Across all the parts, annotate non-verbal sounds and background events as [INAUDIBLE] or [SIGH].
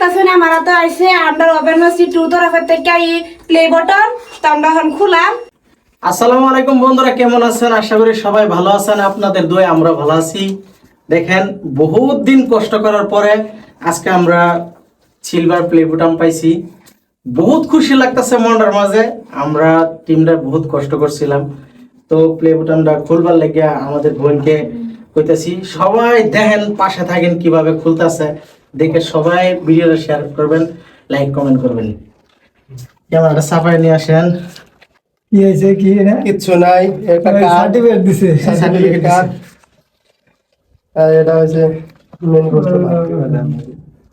দেখতেছেন আমরা তো আইছে, আন্ডার ওভেনসি টু তরফের থেকে প্লে বটন তো খুলাম। আসসালামু আলাইকুম বন্ধুরা, কেমন আছেন? আশা করি সবাই ভালো আছেন, আপনাদের আমরা ভালো আছি। দেখেন, বহুত দিন কষ্ট করার পরে আজকে আমরা সিলভার প্লে পাইছি। বহুত খুশি লাগতেছে মনটার মাঝে, আমরা টিমটা বহুত কষ্ট করছিলাম। তো প্লে বুটামটা খুলবার লেগে আমাদের বোনকে কইতেছি, সবাই দেখেন পাশে থাকেন কীভাবে খুলতেছে। দেখে সবাই ভিডিওটা শেয়ার করবেন লাইক কমেন্ট করবেন। ক্যামেরাটা সাফাই নিয়ে আসেন। কি হয়েছে কি না? কিচ্ছু নাই এটা সার্টিফিকেট দিছে। সার্টিফিকেট আর এটা হচ্ছে মেন বস্তুটা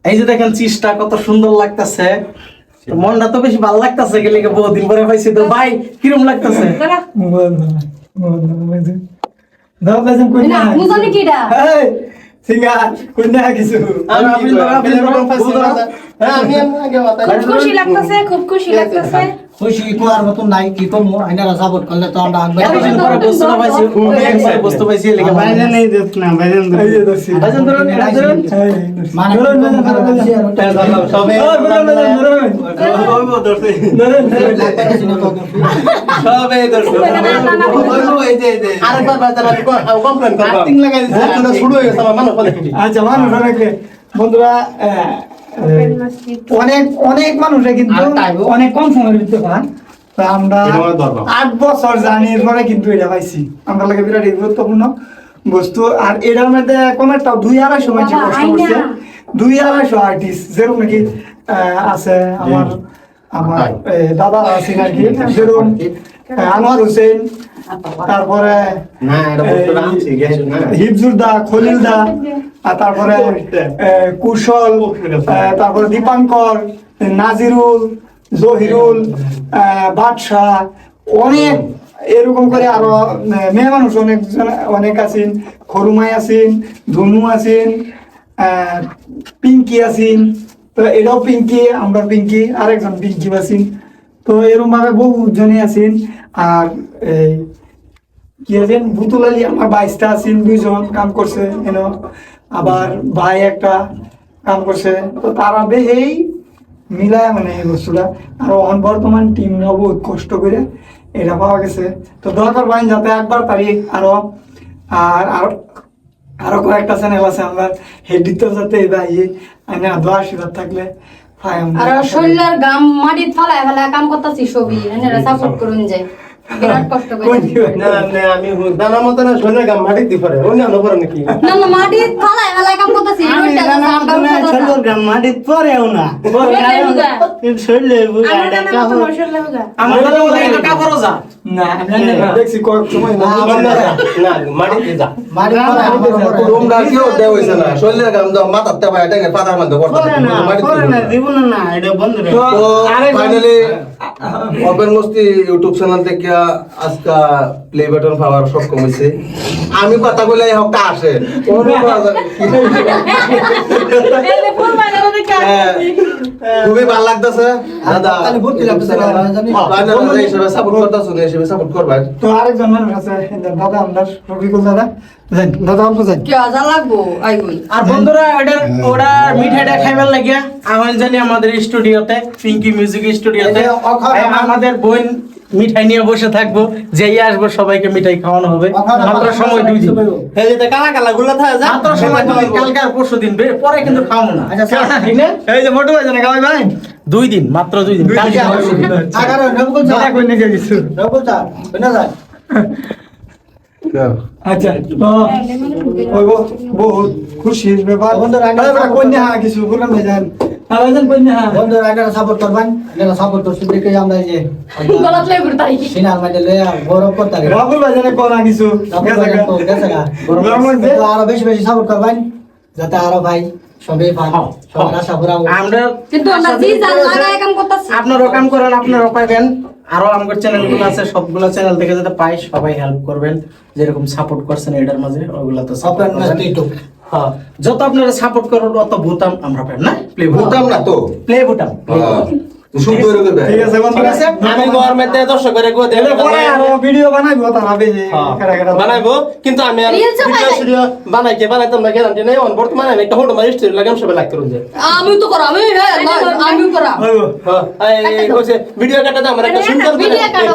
এই যে দেখেন চিজটা কত সুন্দর লাগতেছে। মনটা তো বেশি ভালো লাগতেছে গেলে বহুদিন পরে পাইছি। তো ভাই কিরম লাগতেছে? দাও, কাজম কই না মুজানি কিডা সিঙ্গার কই না কিছু। আমি আপনি আপনি। হ্যাঁ আমি আগে মাথায় খুব খুশি লাগতেছে খুব খুশি লাগতেছে। খুশি কোয়ার মতন নাই কি করব? আইনারা সাপোর্ট করলে তো আমরা আগে এতদিন পরে পাইছি বস্তু পাইছি লেগে বাইরে নেই ধরুন এটা ধরুন। মানে ধরুন সবে সবে আরেকবার বাজার আমি কমপ্লেন করব আচ্ছা মানুষ বন্ধুরা অনেক অনেক মানুষে কিন্তু অনেক কম সময়ের ভিতরে পান। তো আমরা আট বছর জানি পরে কিন্তু এটা পাইছি। আমরা লাগে বিরাট গুরুত্বপূর্ণ বস্তু। আর এটার মধ্যে কোন একটা দুই আড়াইশো মানুষ কষ্ট করছে। দুই আড়াইশো আর্টিস্ট যেরকম নাকি আহ, আছে আমার আমার দাদা আছেন আর কি যেরকম আনোয়ার হোসেন তারপরে না এটা বস্তুটা আনছি গেছে না। হিফজুর দা খলিল দা আর তারপরে কুশল তারপরে দীপাঙ্কর নাজিরুল জহিরুল বাদশাহ অনেক এরকম করে আরও মেয়ে মানুষ অনেক অনেক আছেন। খরুমাই আছেন ধনু আছেন পিঙ্কি আছেন। তো এটাও পিঙ্কি আমরা পিঙ্কি আরেকজন পিঙ্কি আছেন। তো এরকম ভাবে বহু জনে আছেন। আর এই কি আছেন বুতুল আলী আমার বাইশটা আছেন দুইজন কাম করছে এন আবার ভাই একটা কাম করছে। তো তারা বেহেই মিলায় মানে এই বস্তুটা। আর অন বর্তমান টিম বহুত কষ্ট করে এটা পাওয়া গেছে। তো দোয়া করবেন যাতে একবার পারি আরও আর আর আরও কয়েকটা চ্যানেল আছে আমরা। হেডিত যাতে এই ভাই আইনা দোয়া আশীর্বাদ থাকলে। আর শৈলার গাম মাটিত ফালায় ফালায় কাম করতেছি ছবি এনারা সাপোর্ট করুন যায় না না আমি দানা মতো না শুনে গাম মাটি দি পরে নাকি? না না কাম করতেছি তো আমার এটা যা। না দেখছি কয়েক সময় না না। মাটি দি যা। তোমরা না। গাম দাও তেবা এটা পাতার মধ্যে করতে তো finally open Masti YouTube channel থেকে আজকা প্লে বাটন পাওয়ার সব কমেছে আমি কথা বলে হকটা আসে। [LAUGHS] খুবই ভালো লাগতেছে। দাদা খালি ভর্তি লাগতেছে হিসেবে সাপোর্ট করতেছো না হিসেবে সাপোর্ট করবেন তো আরেকজন মানুষ আছে দাদা আমার রবিকুল দাদা। দাদা অল্প কি আজা লাগবো? আইবই আর বন্ধুরা ওটার ওরা মিঠাইটা খাইবার লাগিয়া এখন জানি আমাদের স্টুডিওতে পিঙ্কি মিউজিক স্টুডিওতে আমাদের বোন মিঠাই নিয়ে বসে থাকব যেই আসব সবাইকে মিঠাই খাওয়ানো হবে। মাত্র সময় দুই দিন। এই যে কালা কালা গুলা থাকে যা। মাত্র সময় দুই দিন। কালকে আর পরশু দিন বে- পরে কিন্তু খাওয়াবো না। ঠিক না? এই যে মোটু ভাই জানে গাওয়াই ভাই। দুই দিন মাত্র দুই দিন। কালকে আর পরশু দিন আগারো নবকুল দাদা কই নিয়ে নবকুল চা না যায় আচ্ছা তো ওই বহুত খুশির ব্যাপার। বন্ধু রান্না- তারপরে কন্যা কিছু বললাম ভাই সাপোর্ট করবেন। সাপোর্ট করছে দেখে আমরা এই যে গলত লই সিনার কোনা কিছু আরও বেশি বেশি সাপোর্ট করবেন যাতে আরও ভাই সবাই পান সবার আশা পুরা আমরা কিন্তু আমরা জি জান লাগায় কাম করতেছি। আপনারাও কাম করেন আপনারাও পাইবেন। আরও আমার চ্যানেলগুলো আছে সবগুলো চ্যানেল থেকে যাতে পাই সবাই হেল্প করবেন। যেরকম সাপোর্ট করছেন এটার মাঝে ওগুলো তো সাপোর্ট হ্যাঁ যত আপনারা সাপোর্ট করুন অত ভুতাম আমরা পাই না। প্লে বুঝতাম না তো? প্লে হ্যাঁ। ঠিক আছে বন্ধুরা আমি গো ভিডিও বানাইবো তারা বেজে হ্যাঁ। বানাইবো কিন্তু আমি আর Reels ভিডিও বানাই। স্টুডিও বানাইতাম না গ্যারান্টি নেই। অন বর্তমানে আমি একটা হোটো মারি স্টোরি লাগাম সবাই লাইক করুন আমি তো করা আমি হ্যাঁ করা হ্যাঁ এই কইছে ভিডিও কাটাতে আমার একটা সুন্দর ভিডিও কাটো।